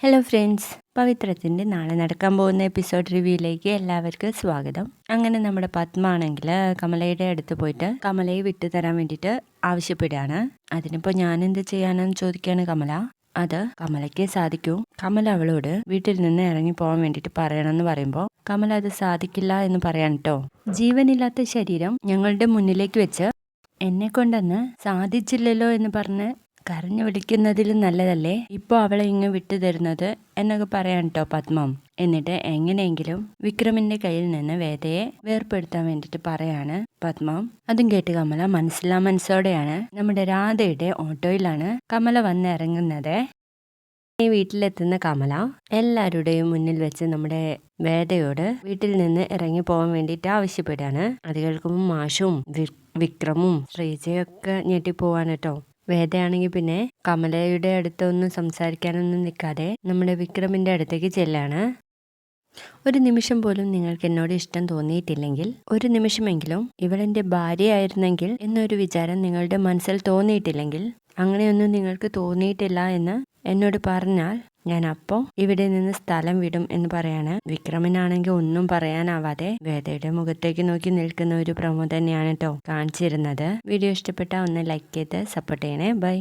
Hello friends പവിത്രത്തിന്റെ നാളെ നടക്കാൻ പോകുന്ന എപ്പിസോഡ് റിവ്യൂയിലേക്ക് എല്ലാവർക്കും സ്വാഗതം. അങ്ങനെ നമ്മുടെ പത്മാണെങ്കിൽ കമലയുടെ അടുത്ത് പോയിട്ട് കമലയെ വിട്ടു തരാൻ വേണ്ടിയിട്ട് ആവശ്യപ്പെടുകയാണ്. അതിനിപ്പോൾ ഞാൻ എന്ത് ചെയ്യാനെന്ന് ചോദിക്കുകയാണ് കമല? അത് കമലയ്ക്ക് സാധിക്കൂ. കമല അവളോട് വീട്ടിൽ നിന്ന് ഇറങ്ങി പോകാൻ വേണ്ടിയിട്ട് പറയണമെന്ന് പറയുമ്പോൾ കമല അത് സാധിക്കില്ല എന്ന് പറയാൻ കേട്ടോ ജീവനില്ലാത്ത ശരീരം ഞങ്ങളുടെ മുന്നിലേക്ക് വെച്ച് എന്നെ കൊണ്ടെന്ന് സാധിച്ചില്ലല്ലോ എന്ന് പറഞ്ഞ് കരഞ്ഞു വിളിക്കുന്നതിലും നല്ലതല്ലേ? ഇപ്പോൾ അവളെ ഇങ്ങ് വിട്ടു തരുന്നത് എന്നൊക്കെ പറയാൻ കേട്ടോ പത്മം. എന്നിട്ട് എങ്ങനെയെങ്കിലും വിക്രമിന്റെ കയ്യിൽ നിന്ന് വേദയെ വേർപ്പെടുത്താൻ വേണ്ടിയിട്ട് പറയാണ് പത്മം. അതും കേട്ട് കമല മനസ്സിലാ മനസ്സോടെയാണ്. നമ്മുടെ രാധയുടെ ഓട്ടോയിലാണ് കമല വന്നിറങ്ങുന്നത് ഈ വീട്ടിലെത്തുന്ന കമല എല്ലാവരുടെയും മുന്നിൽ വെച്ച് നമ്മുടെ വേദയോട് വീട്ടിൽ നിന്ന് ഇറങ്ങി പോകാൻ വേണ്ടിയിട്ട് ആവശ്യപ്പെടുകയാണ്. അത് കേൾക്കുമ്പോൾ മാഷും വിക്രമും ശ്രീജയൊക്കെ ഞെട്ടിപ്പോവാണ് കേട്ടോ വേദയാണെങ്കിൽ പിന്നെ കമലയുടെ അടുത്തൊന്നും സംസാരിക്കാനൊന്നും നിൽക്കാതെ നമ്മുടെ വിക്രമിന്റെ അടുത്തേക്ക് ചെല്ലാണ്. ഒരു നിമിഷം പോലും നിങ്ങൾക്ക് എന്നോട് ഇഷ്ടം തോന്നിയിട്ടില്ലെങ്കിൽ ഒരു നിമിഷമെങ്കിലും ഇവളെന്റെ ഭാര്യയായിരുന്നെങ്കിൽ എന്നൊരു വിചാരം നിങ്ങളുടെ മനസ്സിൽ തോന്നിയിട്ടില്ലെങ്കിൽ അങ്ങനെയൊന്നും നിങ്ങൾക്ക് തോന്നിയിട്ടില്ല എന്ന് എന്നോട് പറഞ്ഞാൽ ഞാൻ അപ്പോ ഇവിടെ നിന്ന് സ്ഥലം വിടും എന്ന് പറയാണ്. വിക്രമനാണെങ്കിൽ ഒന്നും പറയാനാവാതെ വേദയുടെ മുഖത്തേക്ക് നോക്കി നിൽക്കുന്ന ഒരു പ്രമോ തന്നെയാണ് കേട്ടോ കാണിച്ചിരുന്നത്. വീഡിയോ ഇഷ്ടപ്പെട്ട ഒന്ന് ലൈക്ക് ചെയ്ത് സപ്പോർട്ട് ചെയ്യണേ. ബൈ